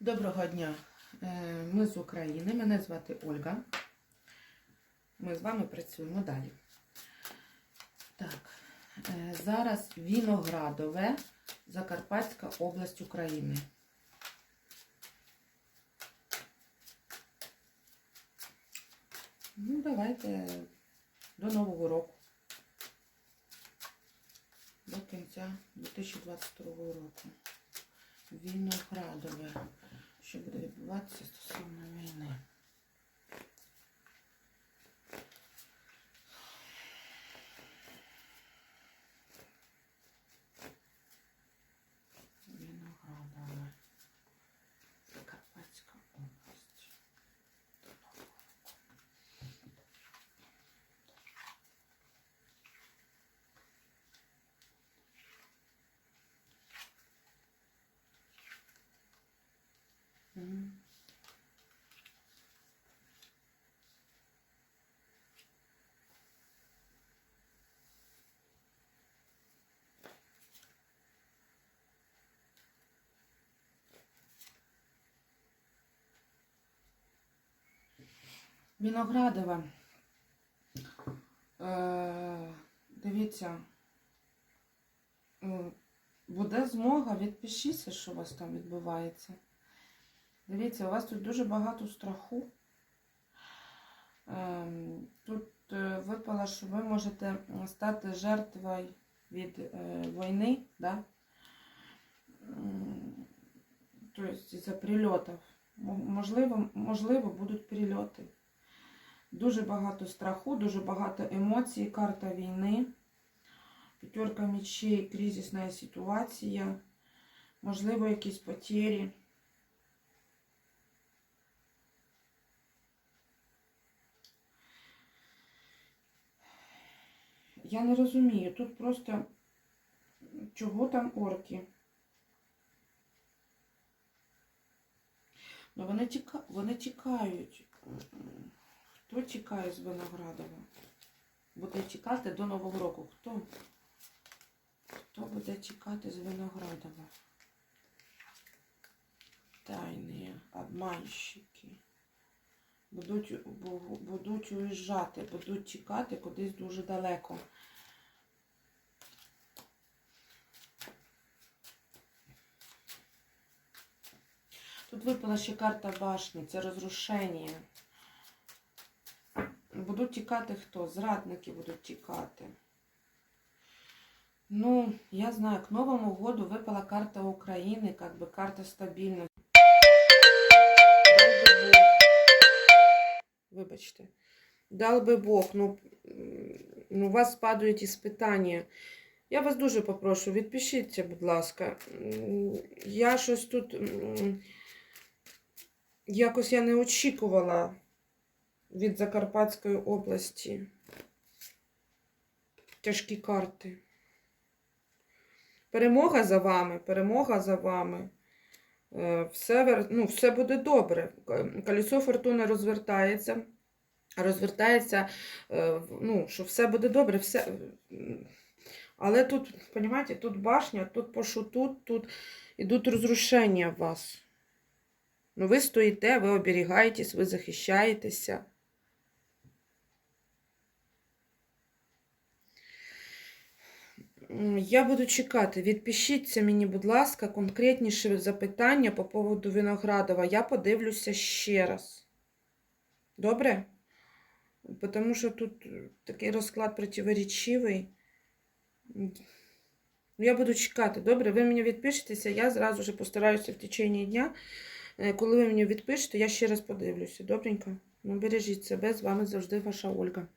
Доброго дня. Е, Ми з України. Мене звати Ольга. Ми з вами працюємо далі. Так, е, зараз Віноградове, Закарпатська область України. Ну, давайте до Нового року. До кінця 2022 року. Віноградове. Що буде відбуватися стосовно війни? Віноградове. Закарпатська область. До Нового року. Мгм. Віноградова. Е, дивіться, е, буде змога, відпишіться, що у вас там відбувається. Дивіться, у вас тут дуже багато страху. Ем, Тут е, випало, що ви можете стати жертвою від е, війни, да? Тобто за прильотів. Можливо, можливо, будуть прильоти. Дуже багато страху, дуже багато емоцій, карта війни, п'ятерка мечей, кризисна ситуація, можливо, якісь потері. Я не розумію, тут просто чого там орки? Ну вони, тіка... вони тікають. Тікає з Виноградова? Буде тікати до Нового року. Хто? Хто буде тікати з Виноградова? Тайні обманщики. Будуть, будуть уїжджати, будуть тікати кудись дуже далеко. Тут випала ще карта башні, це розрушення Будуть тікати хто? Зрадники будуть тікати. Ну, я знаю, к Новому году выпала карта Украины, как бы карта стабильности. Дал би Бог. Вибачте. Дал би Бог, ну, м, ну у вас падають іспитання. Я вас дуже попрошу, відпишіться, будь ласка. М, Я щось тут. м, Якось я не очікувала від Закарпатської області. Тяжкі карти. Перемога за вами, перемога за вами. Е, Все, ну, все буде добре. Колесо фортуни розвертається. Розвертається, е, ну, що все буде добре. Все... Але тут, розумієте, тут башня, тут пошутут, тут ідуть розрушення в вас. Ну, ви стоїте, ви оберігаєтесь, ви захищаєтеся. Я буду чекати. Відпишіться мені, будь ласка, конкретніше запитання по поводу Виноградова. Я подивлюся ще раз. Добре? Тому що тут е, такий розклад противоречивий. Я буду чекати. Добре, ви мені відпишетеся, я зразу ж постараюся в течение дня. Е, Коли ви мені відпишете, я ще раз подивлюся. Добренько? Ну, бережіть себе, з вами завжди ваша Ольга.